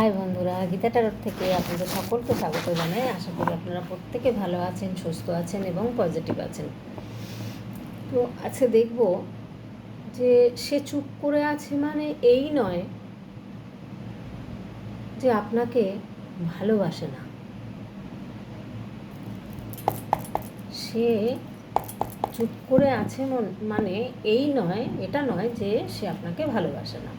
High বন্ধুরা, গীতা থেকে আপনাদের সকলকে স্বাগত জানাই। আশা করি আপনারা প্রত্যেকে ভালো আছেন, সুস্থ আছেন এবং পজিটিভ আছেন। তো আজকে দেখব যে সে চুপ করে আছে মানে এই নয় যে আপনাকে ভালোবাসে না। সে চুপ করে আছে মানে এই নয়, এটা নয় যে সে আপনাকে ভালোবাসে না।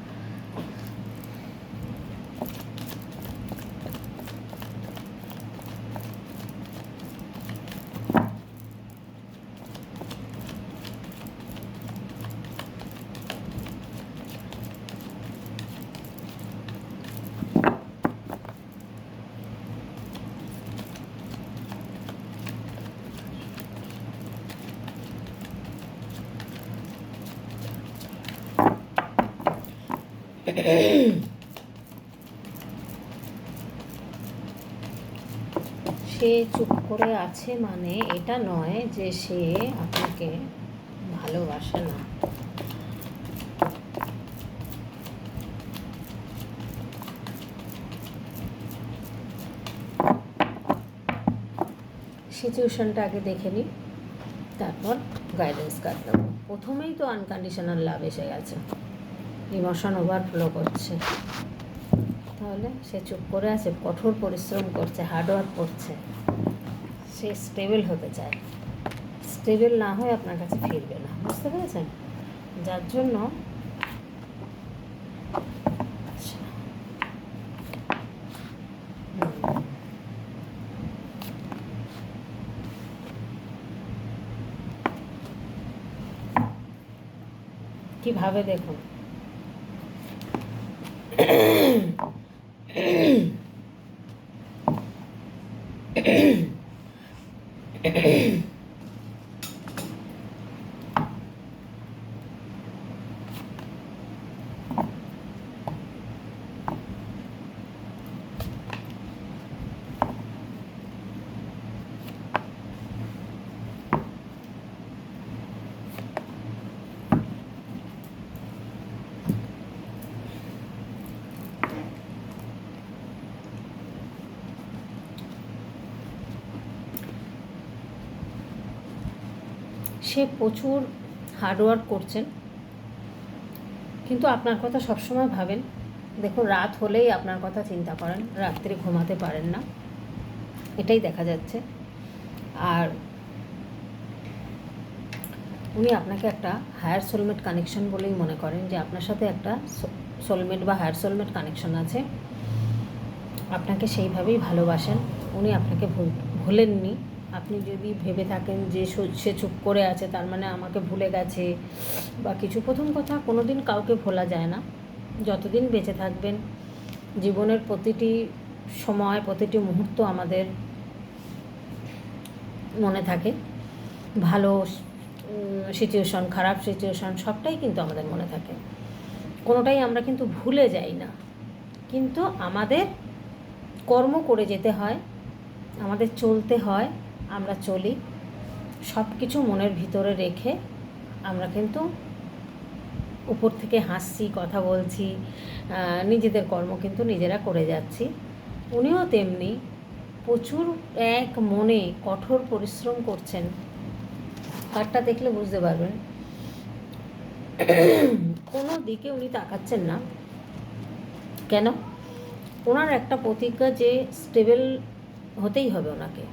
সে চুপ করে আছে মানে এটা নয় যে সে আপনাকে ভালোবাসে না। সিচুয়েশনটা আগে দেখে নিই, তারপর গাইডেন্স কার্ড প্রথমেই তো আনকন্ডিশনাল লাভ এসে গেছে। ইমোশন ওভারফ্লো করছে। তাহলে সে চুপ করে আছে, কঠোর পরিশ্রম করছে হার্ডওয়ার্ক করছে। সে স্টেবল হতে চায়। স্টেবল না হয়ে আপনার কাছে ফিরবে না। বুঝতে পেরেছেন? যার জন্য। কীভাবে দেখুন? সে প্রচুর হার্ডওয়ার্ক করছেন। কিন্তু আপনার কথা সবসময় ভাবেন। দেখুন, রাত হলেই আপনার কথা চিন্তা করেন, রাত্রে ঘুমাতে পারেন না। এটাই দেখা যাচ্ছে। আর উনি আপনাকে একটা হায়ার সোলমেট কানেকশন বলেই মনে করেন যে আপনার সাথে একটা সোলমেট বা হায়ার সোলমেট কানেকশন আছে। আপনাকে সেইভাবেই ভালোবাসেন। উনি আপনাকে ভুল, ভুলেননি। আপনি যদি ভেবে থাকেন যে সু- চুপ করে আছে, তার মানে আমাকে ভুলে গেছে বা কিছু, প্রথম কথা কোনো দিন কাউকে ভোলা যায় না। যতদিন বেঁচে থাকবেন, জীবনের প্রতিটি সময়, প্রতিটি মুহূর্ত আমাদের মনে থাকে। ভালো সিচুয়েশন খারাপ সিচুয়েশন সবটাই কিন্তু আমাদের মনে থাকে। কোনোটাই আমরা কিন্তু ভুলে যাই না। কিন্তু আমাদের কর্ম করে যেতে হয়, আমাদের চলতে হয় আমরা চলি। সব কিছু মনের ভিতরে রেখে আমরা কিন্তু উপর থেকে হাসছি, কথা বলছি নিজেদের কর্ম কিন্তু নিজেরা করে যাচ্ছি। উনিও তেমনি প্রচুর এক মনে কঠোর পরিশ্রম করছেন। কার্ডটা দেখলে বুঝতে পারবেন। কোনো দিকে উনি তাকাচ্ছেন না। কেন? ওনার একটা প্রতিজ্ঞা যে স্টেবল হতেই হবে ওনাকে।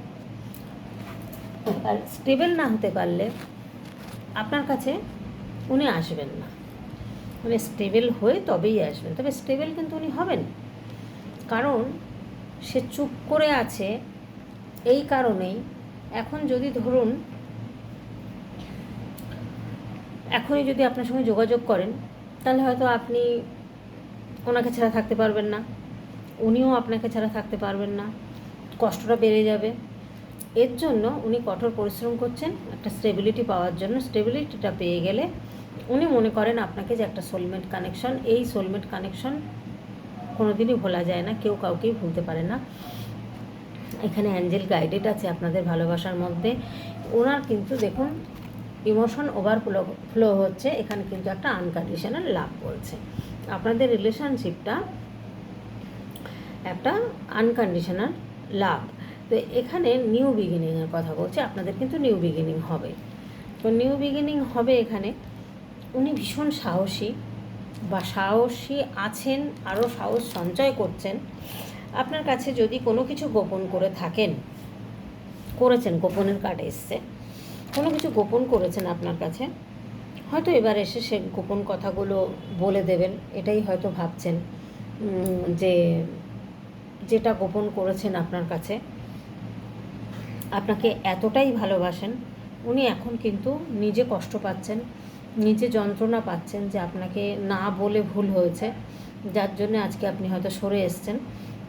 আর স্টেবল না হতে পারলে আপনার কাছে উনি আসবেন না। মানে স্টেবল হয়ে তবেই আসবেন। তবে স্টেবল কিন্তু উনি হবেন। কারণ সে চুপ করে আছে এই কারণেই এখন যদি ধরুন, এখনই যদি আপনার সঙ্গে যোগাযোগ করেন, তাহলে হয়তো আপনি ওনাকে ছাড়া থাকতে পারবেন না। উনিও আপনাকে ছাড়া থাকতে পারবেন না। কষ্টটা বেড়ে যাবে। এর জন্য উনি কঠোর পরিশ্রম করছেন, একটা স্টেবিলিটি পাওয়ার জন্য। স্টেবিলিটিটা পেয়ে গেলে উনি মনে করেন আপনাকে যে একটা সোলমেট কানেকশন এই সোলমেট কানেকশন কোনো দিনই ভোলা যায় না, কেউ কাউকেই ভুলতে পারে না। এখানে অ্যাঞ্জেল গাইডেড আছে আপনাদের ভালোবাসার মধ্যে। ওনার কিন্তু দেখুন ইমোশন ওভারফ্লো ফ্লো হচ্ছে, এখানে কিন্তু একটা আনকন্ডিশনাল লাভ বলছে। আপনাদের রিলেশনশিপটা একটা আনকন্ডিশনাল লাভ তো এখানে নিউ বিগিনিংয়ের কথা বলছি, আপনাদের কিন্তু নিউ বিগিনিং হবে। তো নিউ বিগিনিং হবে এখানে। উনি ভীষণ সাহসী বা সাহসী আছেন, আরও সাহস সঞ্চয় করছেন। আপনার কাছে যদি কোনো কিছু গোপন করে থাকেন, করেছেন, গোপনের কার্ড এসছে, কোনো কিছু গোপন করেছেন আপনার কাছে, হয়তো এবার এসে সে গোপন কথাগুলো বলে দেবেন, এটাই হয়তো ভাবছেন যে যেটা গোপন করেছেন আপনার কাছে আপনাকে এতটাই ভালোবাসেন, উনি এখন কিন্তু নিজে কষ্ট পাচ্ছেন, নিজে যন্ত্রণা পাচ্ছেন যে আপনাকে না বলে ভুল হয়েছে। যার জন্য আজকে আপনি হয়তো সরে এসছেন।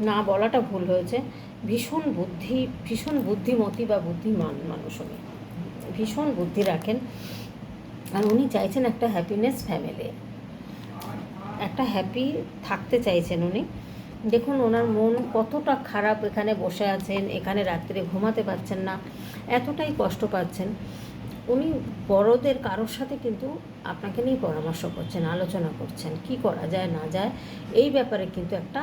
না বলাটা ভুল হয়েছে। ভীষণ বুদ্ধি, ভীষণ বুদ্ধিমতী বা বুদ্ধিমান মানুষ উনি। ভীষণ বুদ্ধি রাখেন। আর উনি চাইছেন একটা হ্যাপিনেস ফ্যামিলি একটা হ্যাপি থাকতে চাইছেন উনি। দেখুন, ওনার মন কতটা খারাপ এখানে বসে আছেন, এখানে রাত্রে ঘুমাতে পারছেন না, এতটাই কষ্ট পাচ্ছেন। উনি বড়দের কারোর সাথে কিন্তু আপনাকে নিয়ে পরামর্শ করছেন, আলোচনা করছেন, কি করা যায়, না যায়, এই ব্যাপারে কিন্তু একটা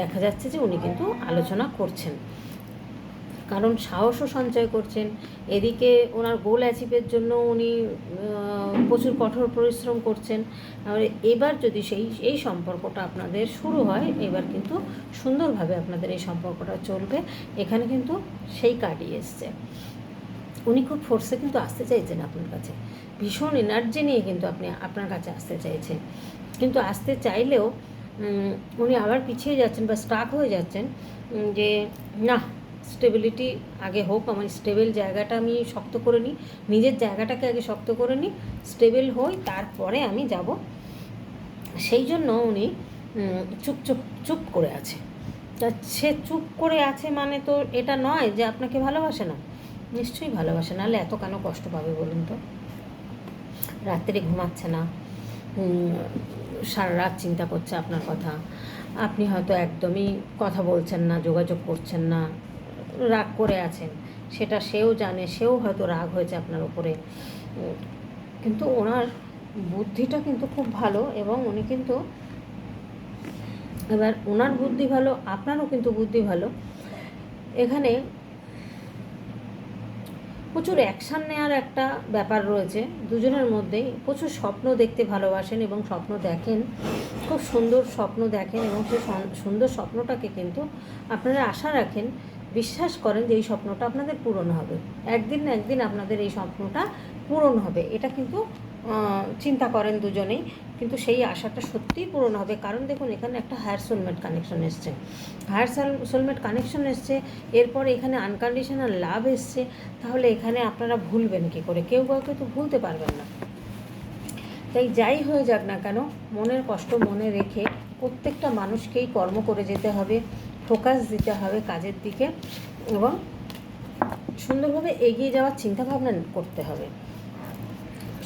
দেখা যাচ্ছে যে উনি কিন্তু আলোচনা করছেন। কারণ সাহসও সঞ্চয় করছেন। এদিকে ওনার গোল অ্যাচিভের জন্য উনি প্রচুর কঠোর পরিশ্রম করছেন। এবার যদি সেই, এই সম্পর্কটা আপনাদের শুরু হয়, এবার কিন্তু সুন্দরভাবে আপনাদের এই সম্পর্কটা চলবে। এখানে কিন্তু সেই কাটিয়ে এসছে। উনি খুব ফোর্সে কিন্তু আসতে চাইছেন আপনার কাছে। ভীষণ এনার্জি নিয়ে কিন্তু আপনি আপনার কাছে আসতে চাইছেন। কিন্তু আসতে চাইলেও উনি আবার পিছিয়ে যাচ্ছেন বা স্টাক হয়ে যাচ্ছেন যে, না স্টেবিলিটি আগে হোক, আমার স্টেবল জায়গাটা আমি শক্ত করে নিই, নিজের জায়গাটাকে আগে শক্ত করে নিই স্টেবল হই, তারপরে আমি যাব। সেই জন্য উনি চুপ চুপ চুপ করে আছে। তা সে চুপ করে আছে মানে তো এটা নয় যে আপনাকে ভালোবাসে না। নিশ্চয়ই ভালোবাসে, নাহলে এত কেন কষ্ট পাবে বলুন তো? রাত্রে ঘুমাচ্ছে না সারা রাত চিন্তা করছে আপনার কথা। আপনি হয়তো একদমই কথা বলছেন না, যোগাযোগ করছেন না। রাগ করে আছেন। সেটা সেও জানে, সেও হয়তো রাগ হয়েছে আপনার উপরে। কিন্তু ওনার বুদ্ধিটা কিন্তু খুব ভালো এবং উনি কিন্তু এবার ওনার বুদ্ধি ভালো, আপনারও কিন্তু বুদ্ধি ভালো। এখানে প্রচুর অ্যাকশান নেওয়ার একটা ব্যাপার রয়েছে। দুজনের মধ্যেই প্রচুর স্বপ্ন দেখতে ভালোবাসেন এবং স্বপ্ন দেখেন। খুব সুন্দর স্বপ্ন দেখেন এবং সেই সুন্দর স্বপ্নটাকে কিন্তু আপনারা আশা রাখেন বিশ্বাস করেন যে এই স্বপ্নটা আপনাদের পূরণ হবে। একদিন না একদিন আপনাদের এই স্বপ্নটা পূরণ হবে। এটা কিন্তু চিন্তা করেন দুজনেই। কিন্তু সেই আশাটা সত্যিই পূরণ হবে। কারণ দেখুন, এখানে একটা হায়ার সোলমেট কানেকশন এসছে। হায়ার সাল সোলমেট কানেকশন এসছে। এরপর এখানে আনকন্ডিশনাল লাভ এসছে। তাহলে এখানে আপনারা ভুলবেন কী করে? কেউ কাউকে তো ভুলতে পারবেন না। তাই যাই হয়ে যাক না কেন, মনের কষ্ট মনে রেখে প্রত্যেকটা মানুষকেই কর্ম করে যেতে হবে ফোকাস দিতে হবে কাজের দিকে এবং সুন্দরভাবে এগিয়ে যাওয়ার চিন্তাভাবনা করতে হবে।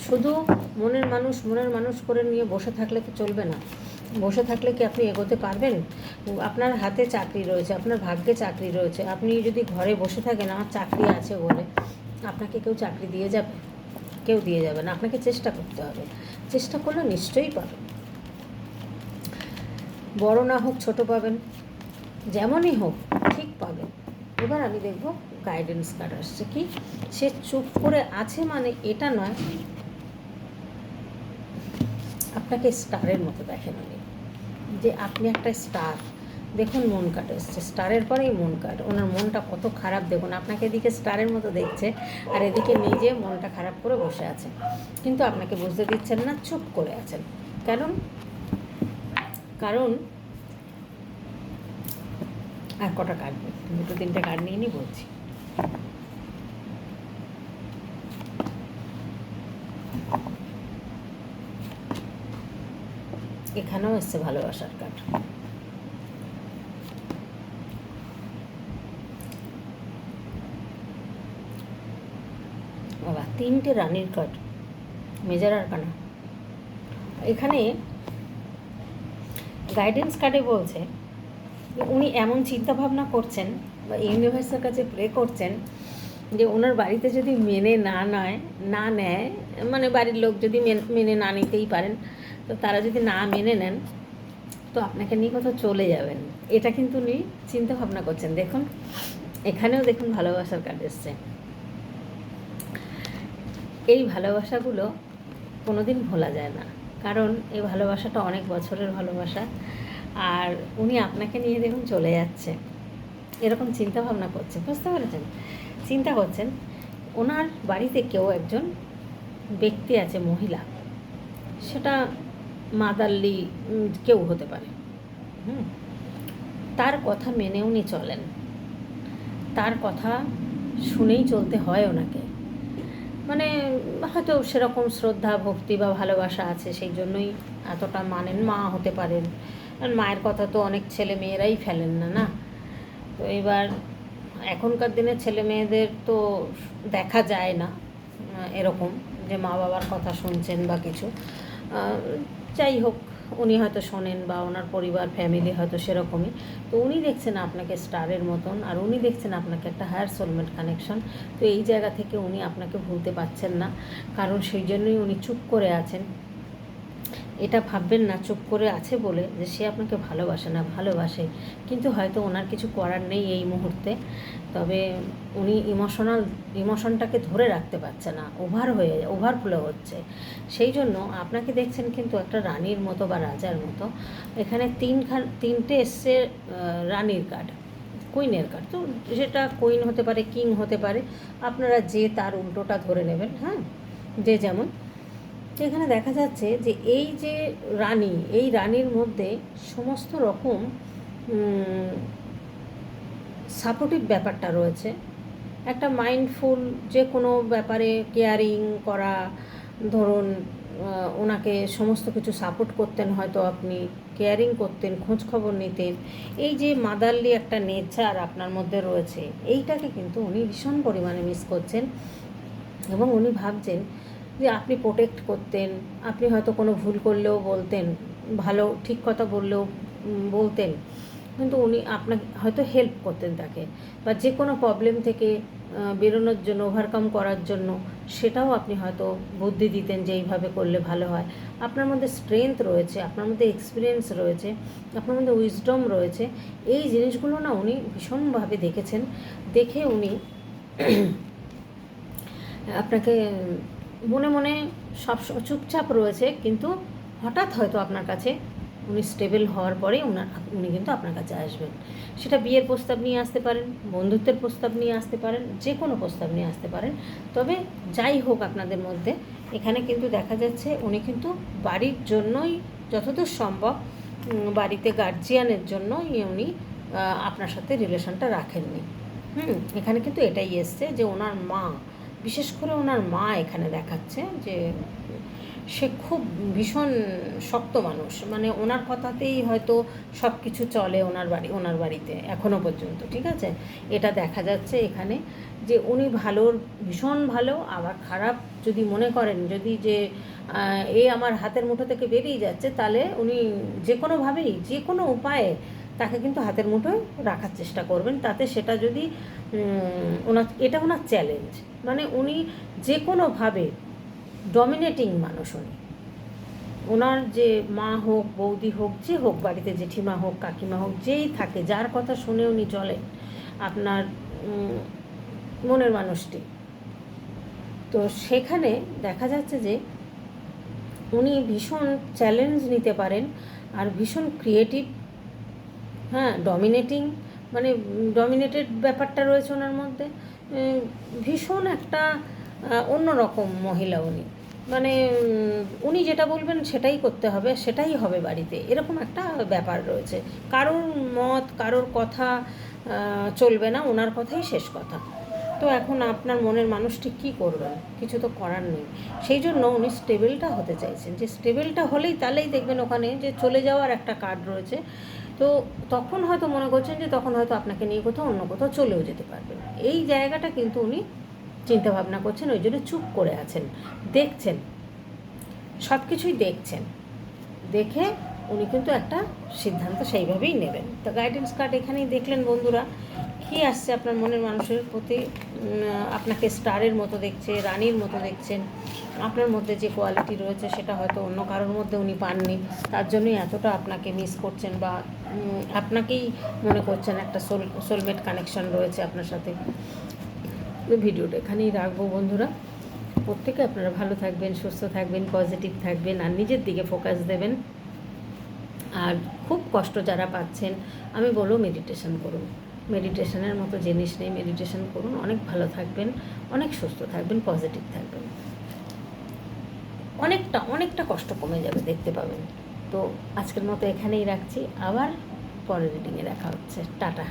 শুধু মনের মানুষ মনের মানুষ করে নিয়ে বসে থাকলে তো চলবে না। বসে থাকলে কি আপনি এগোতে পারবেন? আপনার হাতে চাকরি রয়েছে, আপনার ভাগ্যে চাকরি রয়েছে, আপনি যদি ঘরে বসে থাকেন, আমার চাকরি আছে বলে, আপনাকে কেউ চাকরি দিয়ে যাবে? কেউ দিয়ে যাবে না, আপনাকে চেষ্টা করতে হবে। চেষ্টা করলে নিশ্চয়ই পাবেন বড় না হোক, ছোট পাবেন। যেমনই হোক, ঠিক পাবেন। এবার আমি দেখব গাইডেন্স কার্ড আসছে কি? সে চুপ করে আছে মানে এটা নয়। আপনাকে স্টারের মতো দেখেন উনি যে আপনি একটা স্টার দেখুন মন কাট এসছে স্টারের পরেই মন কাট, ওনার মনটা কত খারাপ, দেখুন আপনাকে এদিকে স্টারের মতো দেখছে, আর এদিকে নিজে মনটা খারাপ করে বসে আছে। কিন্তু আপনাকে বুঝতে দিচ্ছেন না, চুপ করে আছেন। কারণ কারণ, আর কটা কার্ড দুটো তিনটে কার্ড নিয়ে নিই, বলছি। এখানেও এসছে ভালোবাসার কার্ড তিনটে রানীর কার্ড মেজার আর কানা। এখানে গাইডেন্স কার্ডে বলছে উনি এমন চিন্তা ভাবনা করছেন বা ইউনিভার্সের কাছে প্রে করছেন যে ওনার বাড়িতে যদি মেনে না নেয় না নেয় মানে বাড়ির লোক যদি মেনে না নিতেই পারেন, তো তারা যদি না মেনে নেন, তো আপনাকে নিয়ে কোথাও চলে যাবেন। এটা কিন্তু উনি চিন্তা ভাবনা করছেন। দেখুন, এখানেও দেখুন ভালোবাসার কার্ড এসছে। এই ভালোবাসাগুলো কোনোদিন ভোলা যায় না। কারণ এই ভালোবাসাটা অনেক বছরের ভালোবাসা। আর উনি আপনাকে নিয়ে দেখুন চলে যাচ্ছে। এরকম চিন্তা ভাবনা করছে বুঝতে পেরেছেন? চিন্তা করছেন, ওনার বাড়িতে কেউ একজন ব্যক্তি আছে, মহিলা। সেটা মাদাল্লি কেউ হতে পারে। হুম? তার কথা মেনে উনি চলেন। তার কথা শুনেই চলতে হয় ওনাকে। মানে হয়তো সেরকম শ্রদ্ধা, ভক্তি বা ভালোবাসা আছে, সেই জন্যই এতটা মানেন। মা হতে পারেন। কারণ মায়ের কথা তো অনেক ছেলে মেয়েরাই ফেলেন না না? তো এবার এখনকার দিনে ছেলে মেয়েদের তো দেখা যায় না এরকম যে মা বাবার কথা শুনছেন বা কিছু। যাই হোক উনি হয়তো শোনেন বা ওনার পরিবার ফ্যামিলি হয়তো সেরকমই। তো উনি দেখছেন আপনাকে স্টারের মতন আর উনি দেখছেন আপনাকে একটা হায়ার সোলমেন্ট কানেকশন তো এই জায়গা থেকে উনি আপনাকে ভুলতে পারছেন না। কারণ সেই জন্যই উনি চুপ করে আছেন। এটা ভাববেন না, চুপ করে আছে বলে যে সে আপনাকে ভালোবাসে না, ভালোবাসে। কিন্তু হয়তো ওনার কিছু করার নেই এই মুহূর্তে। তবে উনি ইমোশনাল ইমোশনটাকে ধরে রাখতে পারছে না ওভার হয়ে ওভারফ্লো হচ্ছে। সেই জন্য আপনাকে দেখছেন কিন্তু একটা রানীর মতো বা রাজার মতো। এখানে তিনখান, তিনটে এসছে রানীর কার্ড কুইনের কার্ড তো সেটা কুইন হতে পারে কিং হতে পারে। আপনারা যে তার উল্টোটা ধরে নেবেন হ্যাঁ? যে যেমন তো এখানে দেখা যাচ্ছে যে এই যে রানী, এই রানীর মধ্যে সমস্ত রকম সাপোর্টিভ ব্যাপারটা রয়েছে। একটা মাইন্ডফুল যে কোনো ব্যাপারে কেয়ারিং করা, ধরুন ওনাকে সমস্ত কিছু সাপোর্ট করতেন হয়তো আপনি কেয়ারিং করতেন, খোঁজ খবর নিতেন। এই যে মাদারলি একটা নেচার আপনার মধ্যে রয়েছে, এইটাকে কিন্তু উনি ভীষণ পরিমাণে মিস করছেন এবং উনি ভাবছেন যে আপনি প্রোটেক্ট করতেন, আপনি হয়তো কোনো ভুল করলেও বলতেন, ভালো ঠিক কথা বললেও বলতেন। কিন্তু উনি আপনাকে, হয়তো হেল্প করতেন তাকে। বা যে কোনো প্রবলেম থেকে বেরোনোর জন্য ওভারকাম করার জন্য, সেটাও আপনি হয়তো বুদ্ধি দিতেন যে এইভাবে করলে ভালো হয়। আপনার মধ্যে স্ট্রেংথ রয়েছে, আপনার মধ্যে এক্সপিরিয়েন্স রয়েছে, আপনার মধ্যে উইজডম রয়েছে। এই জিনিসগুলো না উনি ভীষণভাবে দেখেছেন। দেখে উনি আপনাকে মনে মনে সব চুপচাপ রয়েছে, কিন্তু হঠাৎ হয়তো আপনার কাছে উনি স্টেবল হওয়ার পরে উনার, উনি কিন্তু আপনার কাছে আসবেন। সেটা বিয়ের প্রস্তাব নিয়ে আসতে পারেন, বন্ধুত্বের প্রস্তাব নিয়ে আসতে পারেন যে কোনো প্রস্তাব নিয়ে আসতে পারেন। তবে যাই হোক আপনাদের মধ্যে, এখানে কিন্তু দেখা যাচ্ছে উনি কিন্তু বাড়ির জন্যই যতদূর সম্ভব বাড়িতে গার্জিয়ানের জন্যই উনি আপনার সাথে রিলেশনটা রাখেননি। হুম, এখানে কিন্তু এটাই এসছে যে ওনার মা বিশেষ করে ওনার মা এখানে দেখাচ্ছে যে সে খুব ভীষণ শক্ত মানুষ। মানে ওনার কথাতেই হয়তো সব কিছু চলে ওনার বাড়ি, ওনার বাড়িতে এখনও পর্যন্ত, ঠিক আছে? এটা দেখা যাচ্ছে এখানে যে উনি ভালোর ভীষণ ভালো, আবার খারাপ যদি মনে করেন, যদি যে এ আমার হাতের মুঠো থেকে বেরিয়ে যাচ্ছে, তাহলে উনি যে কোনোভাবেই যে কোনো উপায়ে তাকে কিন্তু হাতের মুঠোয় রাখার চেষ্টা করবেন। তাতে সেটা যদি ওনার, এটা ওনার চ্যালেঞ্জ মানে উনি যে কোনোভাবে ডমিনেটিং মানুষ উনি। ওনার যে মা হোক, বৌদি হোক, যে হোক বাড়িতে জেঠিমা হোক, কাকিমা হোক, যেই থাকে, যার কথা শুনে উনি চলেন, আপনার মনের মানুষটি। তো সেখানে দেখা যাচ্ছে যে উনি ভীষণ চ্যালেঞ্জ নিতে পারেন আর ভীষণ ক্রিয়েটিভ হ্যাঁ ডমিনেটিং মানে ডমিনেটেড ব্যাপারটা রয়েছে ওনার মধ্যে। ভীষণ একটা অন্যরকম মহিলা উনি। মানে উনি যেটা বলবেন সেটাই করতে হবে, সেটাই হবে বাড়িতে। এরকম একটা ব্যাপার রয়েছে। কারোর মত, কারোর কথা চলবে না, ওনার কথাই শেষ কথা। তো এখন আপনার মনের মানুষটি কী করবেন? কিছু তো করার নেই। সেই জন্য উনি স্টেবেলটা হতে চাইছেন। যে স্টেবেলটা হলেই তাহলেই দেখবেন ওখানে যে চলে যাওয়ার একটা কার্ড রয়েছে। তো তখন হয়তো মনে করছেন যে তখন হয়তো আপনাকে নিয়ে কোথাও অন্য কোথাও চলেও যেতে পারবেন এই জায়গাটা কিন্তু উনি চিন্তা ভাবনা করছেন, ওই জন্য চুপ করে আছেন। দেখছেন সব কিছুই দেখছেন। দেখে উনি কিন্তু একটা সিদ্ধান্ত সেইভাবেই নেবেন। তো গাইডেন্স কার্ড এখানেই দেখলেন বন্ধুরা। কী আসছে আপনার মনের মানুষের প্রতি? আপনাকে স্টারের মতো দেখছে, রানীর মতো দেখছেন। আপনার মধ্যে যে কোয়ালিটি রয়েছে সেটা হয়তো অন্য কারোর মধ্যে উনি পাননি, তার জন্যই এতটা আপনাকে মিস করছেন বা আপনাকেই মনে করছেন একটা সোল সোলমেট কানেকশন রয়েছে আপনার সাথে। ভিডিওটা এখানেই রাখব বন্ধুরা। প্রত্যেকে আপনারা ভালো থাকবেন, সুস্থ থাকবেন পজিটিভ থাকবেন, আর নিজের দিকে ফোকাস দেবেন। আর খুব কষ্ট যারা পাচ্ছেন, আমি বলব মেডিটেশন করুন। মেডিটেশনের মতো জিনিস নেই মেডিটেশন করুন। অনেক ভালো থাকবেন, অনেক সুস্থ থাকবেন পজিটিভ থাকবেন। অনেকটা অনেকটা কষ্ট কমে যাবে দেখতে পাবেন। তো আজকের মতো এখানেই রাখছি। আবার পরের রিডিংয়ে দেখা হচ্ছে। টাটা।